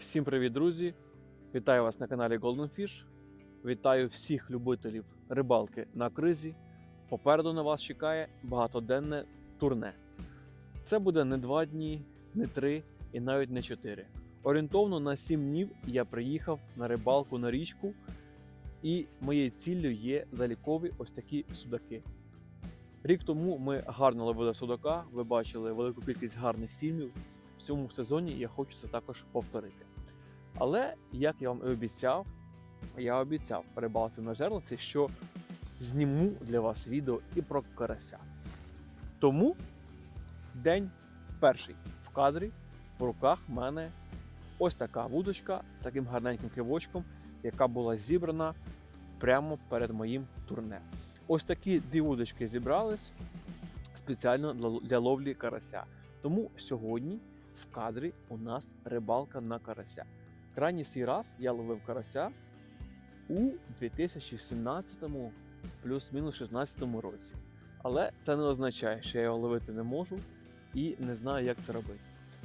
Всім привіт, друзі! Вітаю вас на каналі Golden Fish. Вітаю всіх любителів рибалки на кризі. Попереду на вас чекає багатоденне турне. Це буде не два дні, не три і навіть не чотири. Орієнтовно на сім днів я приїхав на рибалку на річку, і моєю ціллю є залікові ось такі судаки. Рік тому ми гарно ловили судака, ви бачили велику кількість гарних фільмів. В цьому сезоні я хочу це також повторити. Але, як я вам і обіцяв, я обіцяв рибалці на жерлиці, що зніму для вас відео і про карася. Тому день перший в кадрі в руках в мене ось така вудочка з таким гарненьким кивочком, яка була зібрана прямо перед моїм турне. Ось такі дві вудочки зібрались спеціально для ловлі карася. Тому сьогодні в кадрі у нас рибалка на карася. Крайній свій раз я ловив карася у 2017 плюс-мінус 16 році. Але це не означає, що я його ловити не можу і не знаю, як це робити.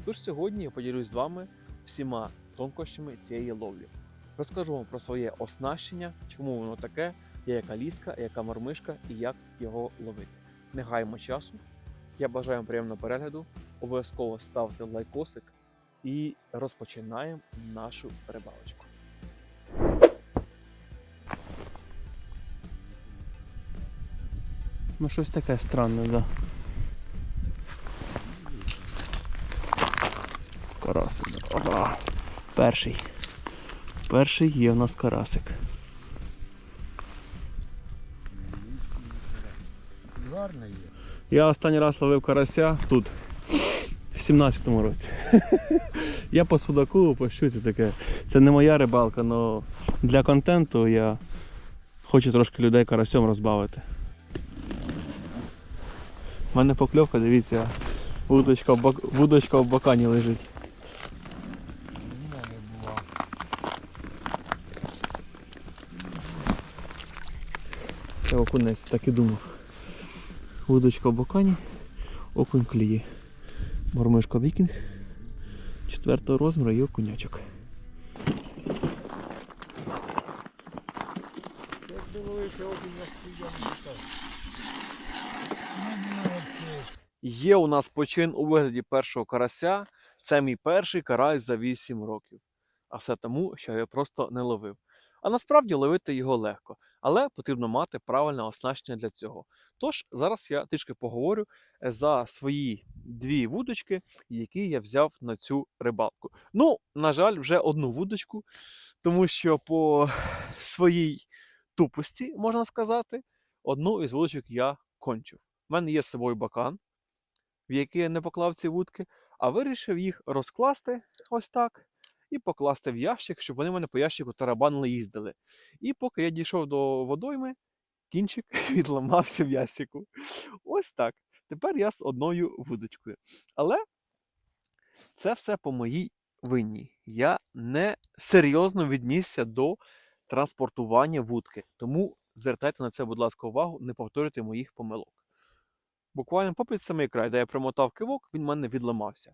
Тож сьогодні я поділюсь з вами всіма тонкощами цієї ловлі. Розкажу вам про своє оснащення, чому воно таке, яка ліска, яка мормишка і як його ловити. Не гаємо часу. Я бажаю вам приємного перегляду. Обов'язково ставте лайкосик і розпочинаємо нашу рибалочку. Ну, щось таке странне, да. Карасик. Ага. Перший. Перший є у нас карасик. Гарно є. Я останній раз ловив карася тут, в 17-му році. я по судаку, по щуці таке. Це не моя рибалка, але для контенту я хочу трошки людей карасем розбавити. У мене покльовка, дивіться, вудочка в, бак... вудочка в бакані лежить. Це окунець, так і думав. Вудочка в бакані, окунь кліє. Мормишка вікінг. Четвертого розміру і окунячок. Є у нас почин у вигляді першого карася. Це мій перший карась за 8 років. А все тому, що я просто не ловив. А насправді ловити його легко, але потрібно мати правильне оснащення для цього. Тож зараз я трішки поговорю е, за свої дві вудочки, які я взяв на цю рибалку. Ну, на жаль, вже одну вудочку, тому що по своїй тупості, можна сказати, одну із вудочок я кончив. У мене є з собою бакан, в який я не поклав ці вудки, а вирішив їх розкласти ось так і покласти в ящик, щоб вони мене по ящику тарабанили їздили. І поки я дійшов до водойми, кінчик відламався в ящику. Ось так. Тепер я з одною вудочкою. Але це все по моїй винні. Я не серйозно віднісся до транспортування вудки. Тому звертайте на це, будь ласка, увагу, не повторюйте моїх помилок. Буквально попід самий край, де я примотав кивок, він в мене відламався.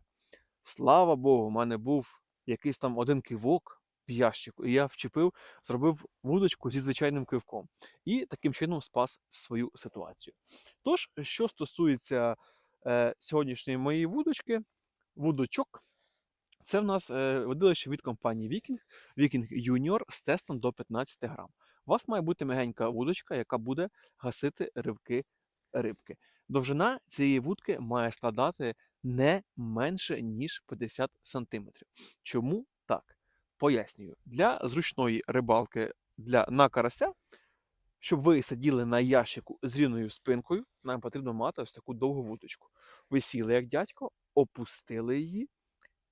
Слава Богу, в мене був якийсь там один кивок в ящику, і я вчепив, зробив вудочку зі звичайним кивком. І таким чином спас свою ситуацію. Тож, що стосується е, сьогоднішньої моєї вудочки, вудочок, це в нас е, водилище від компанії Viking, Viking Junior з тестом до 15 грам. У вас має бути мягенька вудочка, яка буде гасити ривки рибки. Довжина цієї вудки має складати не менше, ніж 50 см. Чому так? Пояснюю. Для зручної рибалки для, на карася, щоб ви сиділи на ящику з рівною спинкою, нам потрібно мати ось таку довгу вудочку. Ви сіли як дядько, опустили її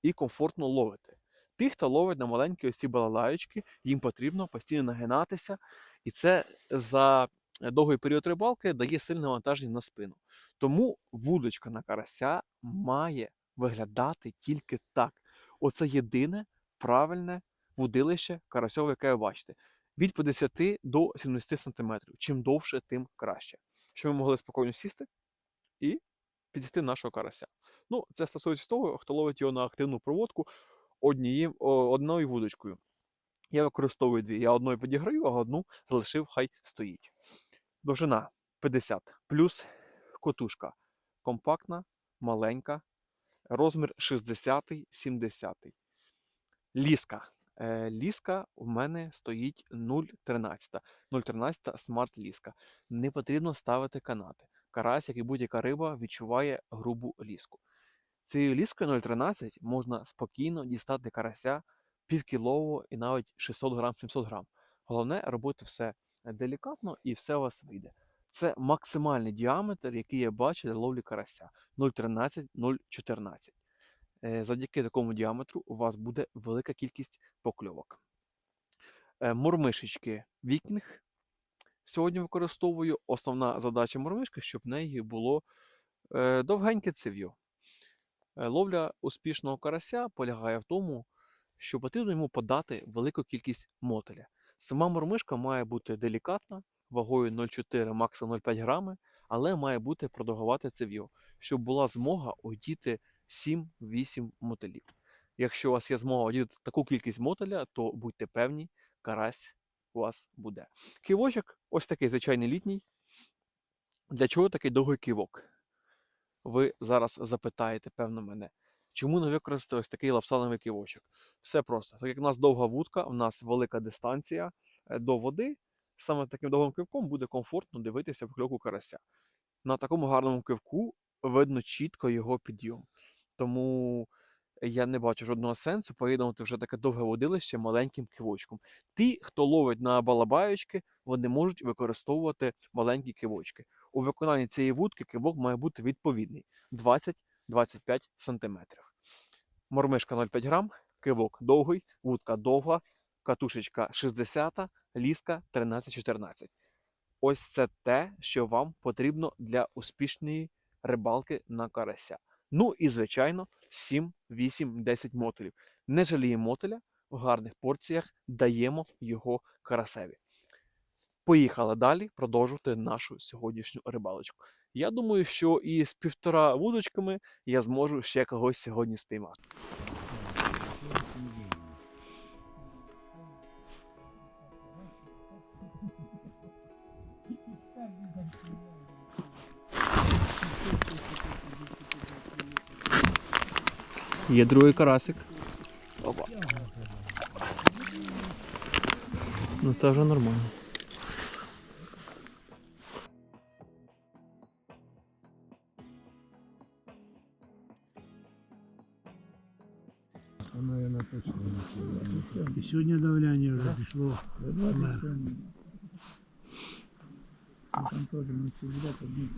і комфортно ловите. Ті, хто ловить на маленькі ось ці балалаєчки, їм потрібно постійно нагинатися, і це за довгий період рибалки дає сильне навантаження на спину. Тому вудочка на карася має виглядати тільки так. Оце єдине правильне вудилище карасьове, яке ви бачите. Від 50 до 70 см. Чим довше, тим краще. Щоб ви могли спокійно сісти і підійти нашого карася. Ну, це стосується того, хто ловить його на активну проводку. однією, одною вудочкою. Я використовую дві. Я одною підіграю, а одну залишив, хай стоїть. Довжина 50 плюс котушка. Компактна, маленька, розмір 60-70. Ліска. Е, Ліска у мене стоїть 0,13. 0,13 смарт ліска. Не потрібно ставити канати. Карась, як і будь-яка риба, відчуває грубу ліску. Цією ліскою 0,13 можна спокійно дістати карася півкілового і навіть 600 грам, 700 грам. Головне робити все делікатно і все у вас вийде. Це максимальний діаметр, який я бачу для ловлі карася 0,13-0,14. Е, Завдяки такому діаметру у вас буде велика кількість покльовок. Е, Мурмишечки вікінг сьогодні використовую. Основна задача мурмишки, щоб в неї було е, довгеньке цев'ю. Е, Ловля успішного карася полягає в тому, що потрібно йому подати велику кількість мотеля. Сама мормишка має бути делікатна, вагою 0,4, максимум 0,5 грами, але має бути продовгувати цев'ю, щоб була змога одіти 7-8 мотелів. Якщо у вас є змога одіти таку кількість мотеля, то будьте певні, карась у вас буде. Кивочок ось такий звичайний літній. Для чого такий довгий кивок? Ви зараз запитаєте, певно, мене, чому не використати такий лапсановий кивочок? Все просто. Так як у нас довга вудка, у нас велика дистанція е, до води, саме таким довгим кивком буде комфортно дивитися покльовку карася. На такому гарному кивку видно чітко його підйом. Тому я не бачу жодного сенсу поєднувати вже таке довге водилище маленьким кивочком. Ті, хто ловить на балабаючки, вони можуть використовувати маленькі кивочки. У виконанні цієї вудки кивок має бути відповідний 20-25 см. Мормишка 0,5 грам, кивок довгий, вудка довга, катушечка 60, ліска 13-14. Ось це те, що вам потрібно для успішної рибалки на карася. Ну і, звичайно, 7, 8, 10 мотелів. Не жаліємо мотеля, в гарних порціях даємо його карасеві. Поїхали далі продовжувати нашу сьогоднішню рибалочку. Я думаю, що і з півтора вудочками я зможу ще когось сьогодні спіймати. Є другий карасик. Опа. Ну це вже нормально. Воно я на точно не І сьогодні давлення вже пішло. вверх. Там теж не всегда одні.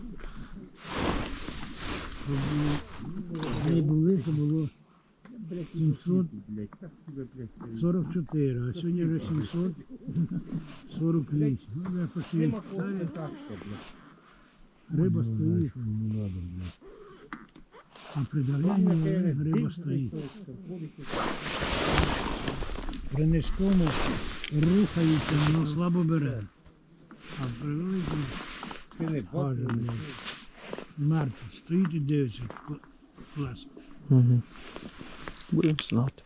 Не були, то було Блядь, 700. блядь, так тебе, блядь, 44, а сьогодні вже 748. Ну, я пошли ставить, так, що, блядь. риба стоїть, Не надо, блядь. А при давлянні риба стоїть. При низькому рухається, воно слабо бере. А при великому мертво, стоїть і дивиться клас. Угу. Будемо знати.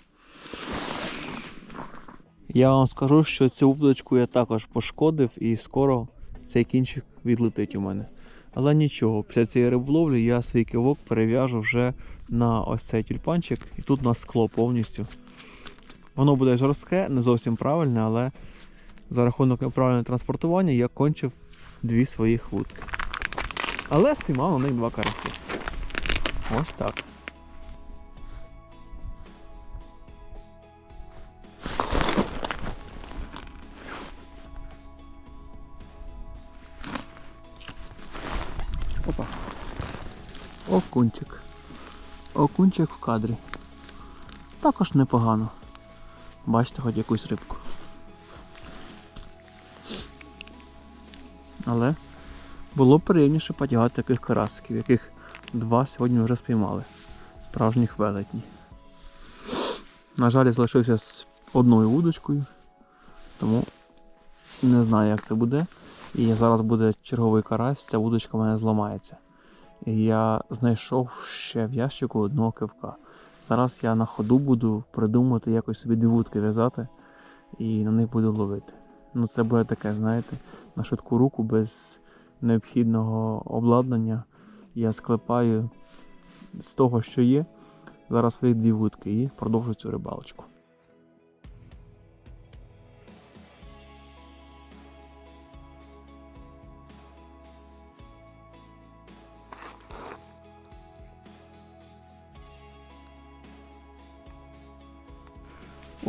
Я вам скажу, що цю вудочку я також пошкодив і скоро цей кінчик відлетить у мене. Але нічого, після цієї риболовлі я свій кивок перев'яжу вже на ось цей тюльпанчик, і тут у нас скло повністю. Воно буде жорстке, не зовсім правильне, але за рахунок неправильного транспортування я кончив дві свої вудки. Але спіймав на них два караси. Ось так. Окунчик. Окунчик в кадрі. Також непогано. Бачите хоч якусь рибку. Але було приємніше потягати таких карасиків, яких два сьогодні вже спіймали. Справжніх велетні. На жаль, я залишився з одною вудочкою, тому не знаю, як це буде. І зараз буде черговий карась, ця вудочка в мене зламається. Я знайшов ще в ящику одного кивка. Зараз я на ходу буду придумувати якось собі дві вудки в'язати і на них буду ловити. Ну, це буде таке, знаєте, на швидку руку без необхідного обладнання. Я склепаю з того, що є, зараз свої дві вудки і продовжу цю рибалочку.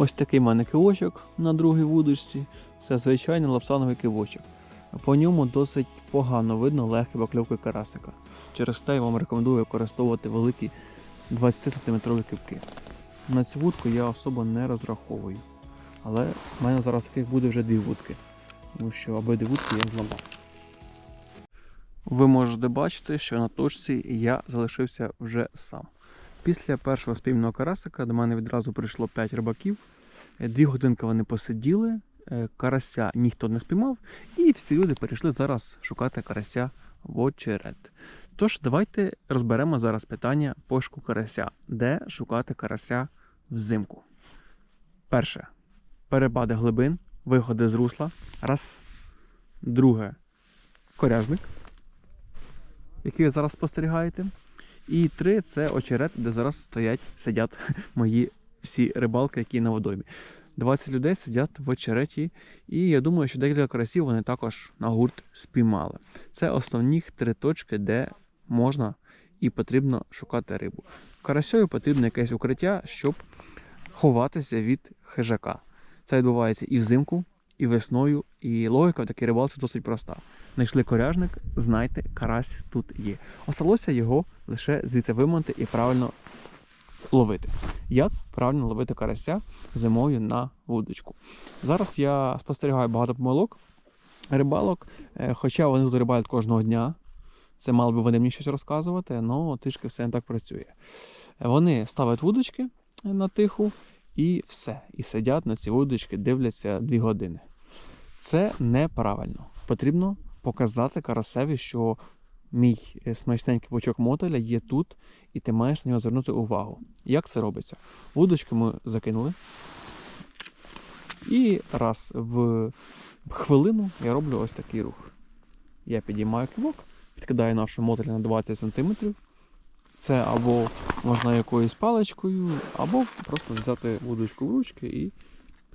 Ось такий в мене кивочок на другій вудочці. Це звичайний лапсановий кивочок. По ньому досить погано видно легкі покльовки карасика. Через те я вам рекомендую використовувати великі 20-сантиметрові кивки. На цю вудку я особо не розраховую. Але в мене зараз таких буде вже дві вудки, тому що обидві вудки я зламав. Ви можете бачити, що на точці я залишився вже сам. Після першого спільного карасика до мене відразу прийшло 5 рибаків. Е, Дві годинки вони посиділи, е, карася ніхто не спіймав, і всі люди перейшли зараз шукати карася в очерет. Тож давайте розберемо зараз питання пошуку карася, де шукати карася взимку. Перше. Перепади глибин, виходи з русла. Раз. Друге. Коряжник, який ви зараз спостерігаєте. І три це очерет, де зараз стоять, сидять мої всі рибалки, які на водоймі. 20 людей сидять в очереті, і я думаю, що декілька карасів вони також на гурт спіймали. Це основні три точки, де можна і потрібно шукати рибу. Карасьою потрібно якесь укриття, щоб ховатися від хижака. Це відбувається і взимку, і весною, і логіка в такій рибалці досить проста. Знайшли коряжник, знайте, карась тут є. Осталося його лише звідси вимонти і правильно ловити. Як правильно ловити карася зимою на вудочку? Зараз я спостерігаю багато помилок рибалок, е, хоча вони тут рибалять кожного дня. Це мало би вони мені щось розказувати, але трішки все не так працює. Вони ставлять вудочки на тиху і все. І сидять на ці вудочки, дивляться 2 години. Це неправильно. Потрібно показати карасеві, що мій е, смачненький бочок мотеля є тут, і ти маєш на нього звернути увагу. Як це робиться? Вудочки ми закинули. І раз в хвилину я роблю ось такий рух. Я підіймаю кивок, підкидаю нашу мотель на 20 см. Це або можна якоюсь паличкою, або просто взяти вудочку в ручки і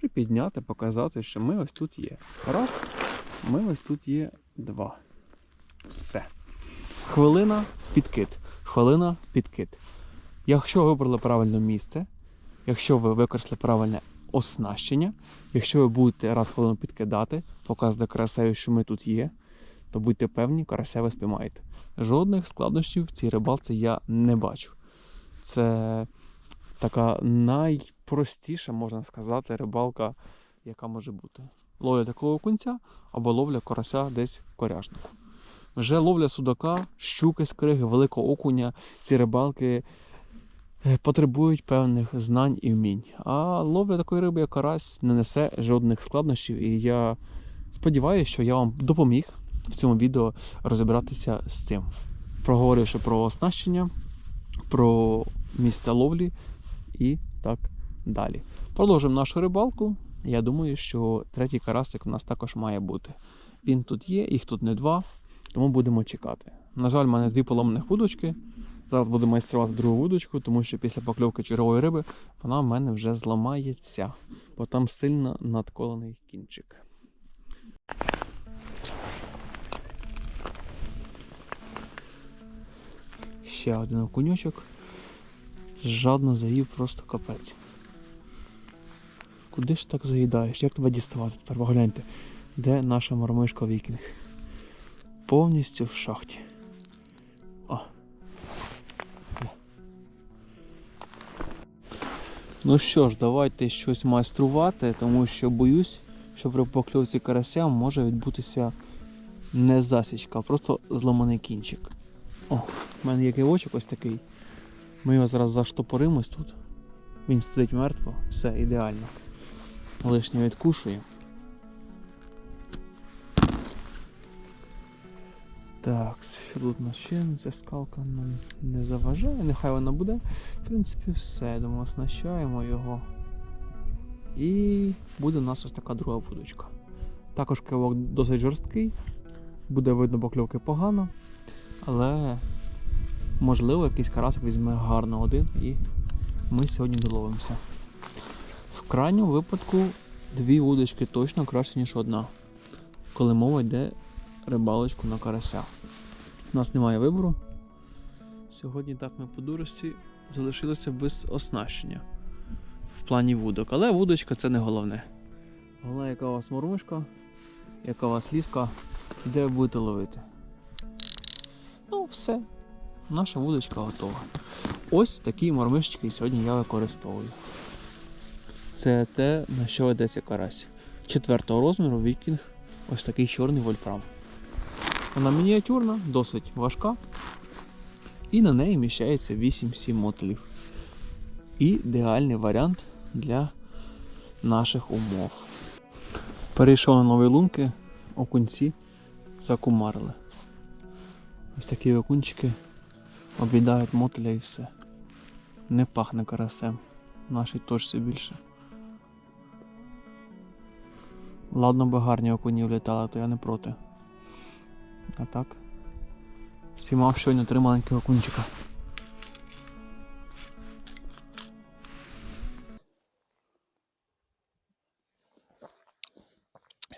припідняти, показати, що ми ось тут є. Раз, ми ось тут є два. Все. Хвилина підкид. Хвилина підкид. Якщо ви вибрали правильне місце, якщо ви використали правильне оснащення, якщо ви будете раз хвилину підкидати, показувати карасеві, що ми тут є, то будьте певні, карася ви спіймаєте. Жодних складнощів в цій рибалці я не бачу. Це така найпростіша, можна сказати, рибалка, яка може бути. Ловля такого кунця або ловля карася десь в коряжнику. Вже ловля судака, щуки, скриги, великого окуня, ці рибалки е, потребують певних знань і вмінь. А ловля такої риби, як карась, не несе жодних складнощів. І я сподіваюся, що я вам допоміг в цьому відео розібратися з цим. Проговоривши про оснащення, про місця ловлі і так далі. Продовжимо нашу рибалку. Я думаю, що третій карасик у нас також має бути. Він тут є, їх тут не два, тому будемо чекати. На жаль, в мене дві поломаних вудочки. Зараз буду майструвати другу вудочку, тому що після покльовки чергової риби вона в мене вже зламається, бо там сильно надколений кінчик. Ще один окуньочок. Жадно заїв просто капець. Куди ж так заїдаєш? Як тебе діставати? Тепер погляньте, де наша мормишка вікінг? Повністю в шахті. О. Ну що ж, давайте щось майструвати, тому що боюсь, що при покльовці карася може відбутися не засічка, а просто зламаний кінчик. О, в мене є кивочок ось такий. Ми його зараз заштопоримось тут. Він стоїть мертво, все ідеально. Лишнє відкушує. Так, у ще? Ця скалка нам не заважає, нехай вона буде. В принципі, все. Думаю, оснащаємо його. І буде у нас ось така друга вудочка. Також кивок досить жорсткий, буде видно покльовки погано, але можливо якийсь карасик візьме гарно один і ми сьогодні доловимося. В крайньому випадку дві удочки точно краще, ніж одна, коли мова йде рибалочку на карася. У нас немає вибору. Сьогодні так ми по дурості залишилися без оснащення в плані вудок. Але вудочка це не головне. Головне, яка у вас мормишка, яка у вас ліска, де ви будете ловити. Ну, все. Наша вудочка готова. Ось такі мормишечки сьогодні я використовую. Це те, на що ведеться карась. Четвертого розміру вікінг ось такий чорний вольфрам. Вона мініатюрна, досить важка. І на неї вміщається 8-7 мотелів. Ідеальний варіант для наших умов. Перейшов на нові лунки, окунці закумарили. Ось такі окунчики об'їдають мотеля і все. Не пахне карасем. Нашій точці більше. Ладно би гарні окуні влітали, то я не проти. А так. Спіймав щойно три маленьких окунчика.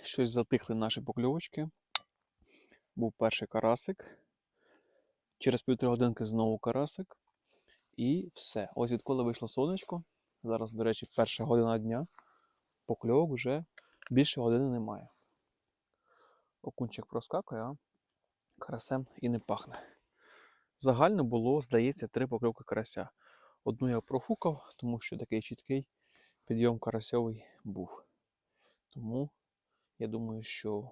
Щось затихли наші покльовочки. Був перший карасик. Через півтори годинки знову карасик. І все. Ось відколи вийшло сонечко. Зараз, до речі, перша година дня. Покльовок вже більше години немає. Окунчик проскакує, а карасем і не пахне. Загально було, здається, три покльовки карася. Одну я профукав, тому що такий чіткий підйом карасьовий був. Тому я думаю, що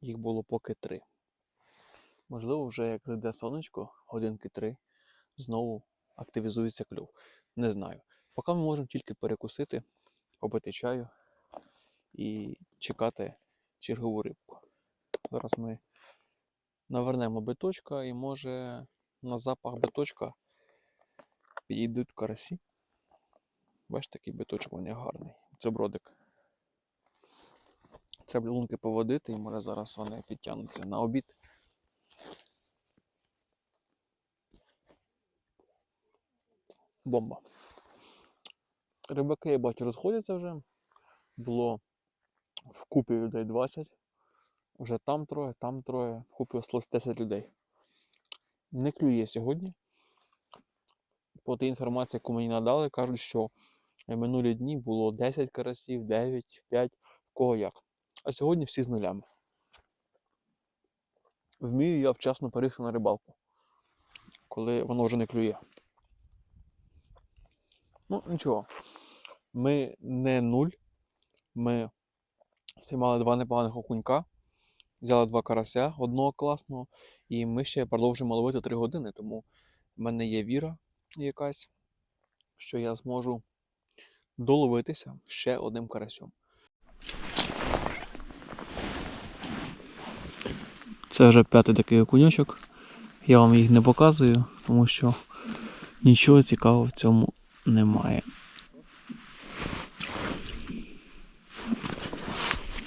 їх було поки три. Можливо, вже як зайде сонечко, годинки три, знову активізується клюв. Не знаю. Поки ми можемо тільки перекусити, попити чаю і чекати чергову рибку. Зараз ми навернемо биточка і може на запах биточка підійдуть карасі. Бачите, такий биточок у мене гарний. Трибродик. Треба лунки поводити і може зараз вони підтягнуться на обід. Бомба. Рибаки, я бачу, розходяться вже. Було вкупі людей 20. Вже там троє, там троє, вкупі осталось 10 людей. Не клює сьогодні. По тій інформації, яку мені надали, кажуть, що минулі дні було 10 карасів, 9, 5, в кого як. А сьогодні всі з нулями. Вмію я вчасно перейти на рибалку, коли воно вже не клює. Ну, нічого. Ми не нуль. Ми спіймали два непоганих окунька, взяли два карася, одного класного, і ми ще продовжуємо ловити 3 години, тому в мене є віра якась, що я зможу доловитися ще одним карасем. Це вже п'ятий такий окуньочок. Я вам їх не показую, тому що нічого цікавого в цьому немає.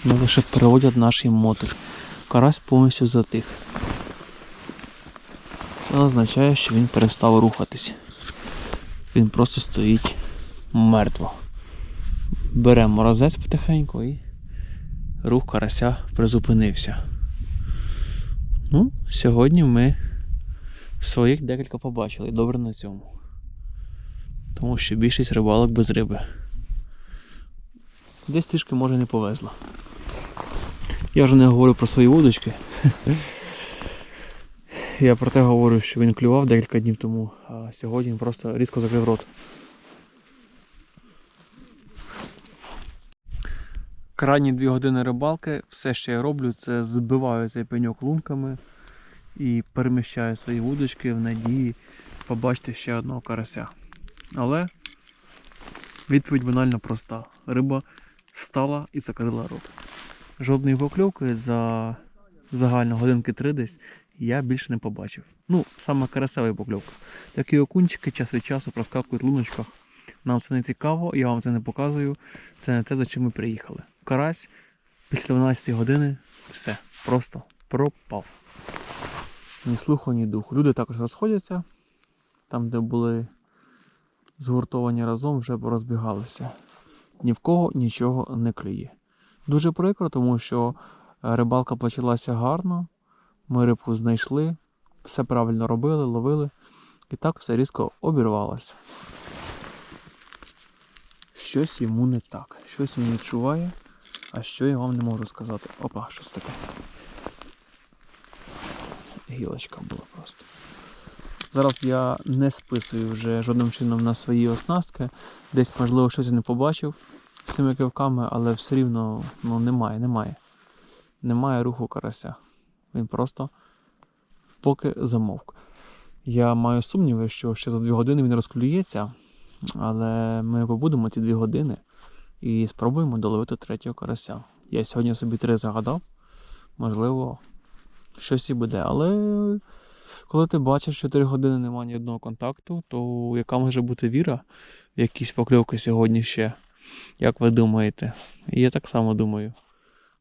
Вони лише переводять наш мотор. Карась повністю затих. Це означає, що він перестав рухатись. Він просто стоїть мертво. Беремо морозець потихеньку і рух карася призупинився. Ну, сьогодні ми своїх декілька побачили. Добре на цьому. Тому що більшість рибалок без риби. Десь трішки може не повезло. Я вже не говорю про свої вудочки. Я про те говорю, що він клював декілька днів тому, а сьогодні він просто різко закрив рот. Крайні дві години рибалки, все, що я роблю, це збиваю цей пеньок лунками і переміщаю свої вудочки в надії побачити ще одного карася. Але відповідь банально проста. Риба стала і закрила рот. Жодної покльовки за загально годинки три десь, я більше не побачив. Ну, саме карасевий покльовка. Такі окунчики час від часу проскакують в луночках. Нам це не цікаво, я вам це не показую. Це не те, за чим ми приїхали. Карась після 12 години все, просто пропав. Ні слуху, ні духу. Люди також розходяться. Там, де були згуртовані разом, вже порозбігалися. Ні в кого нічого не клює. Дуже прикро, тому що е, рибалка почалася гарно. Ми рибку знайшли, все правильно робили, ловили. І так все різко обірвалося. Щось йому не так. Щось він відчуває, а що я вам не можу сказати. Опа, щось таке. Гілочка була просто. Зараз я не списую вже жодним чином на свої оснастки. Десь, можливо, щось я не побачив цими кивками, але все рівно ну, немає, немає. Немає руху карася. Він просто поки замовк. Я маю сумніви, що ще за дві години він розклюється, але ми побудемо ці дві години і спробуємо доловити третього карася. Я сьогодні собі три загадав, можливо, щось і буде. Але коли ти бачиш, що 3 години немає ні одного контакту, то яка може бути віра в якісь покльовки сьогодні ще? Як ви думаєте? І я так само думаю.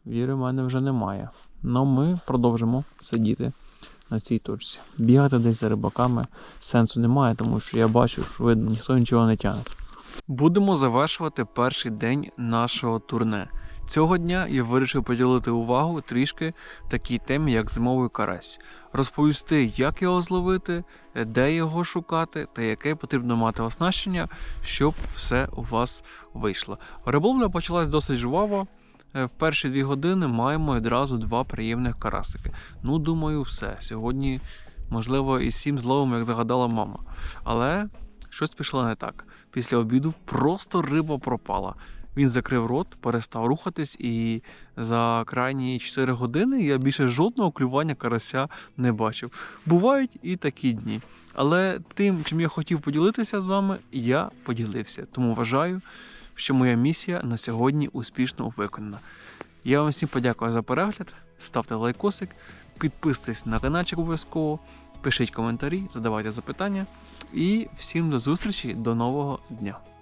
Віри в мене вже немає. Але ми продовжимо сидіти на цій точці. Бігати десь за рибаками сенсу немає, тому що я бачу, що видно, ніхто нічого не тягне. Будемо завершувати перший день нашого турне. Цього дня я вирішив поділити увагу трішки такій темі, як зимовий карась, розповісти, як його зловити, де його шукати та яке потрібно мати оснащення, щоб все у вас вийшло. Риболовля почалась досить жваво. Е, В перші дві години маємо одразу два приємних карасики. Ну, думаю, все. Сьогодні, можливо, і сім зловимо, як загадала мама. Але щось пішло не так. Після обіду просто риба пропала. Він закрив рот, перестав рухатись, і за крайні 4 години я більше жодного клювання карася не бачив. Бувають і такі дні. Але тим, чим я хотів поділитися з вами, я поділився. Тому вважаю, що моя місія на сьогодні успішно виконана. Я вам всім подякую за перегляд. Ставте лайкосик, підписуйтесь на каналчик обов'язково, пишіть коментарі, задавайте запитання. І всім до зустрічі до нового дня.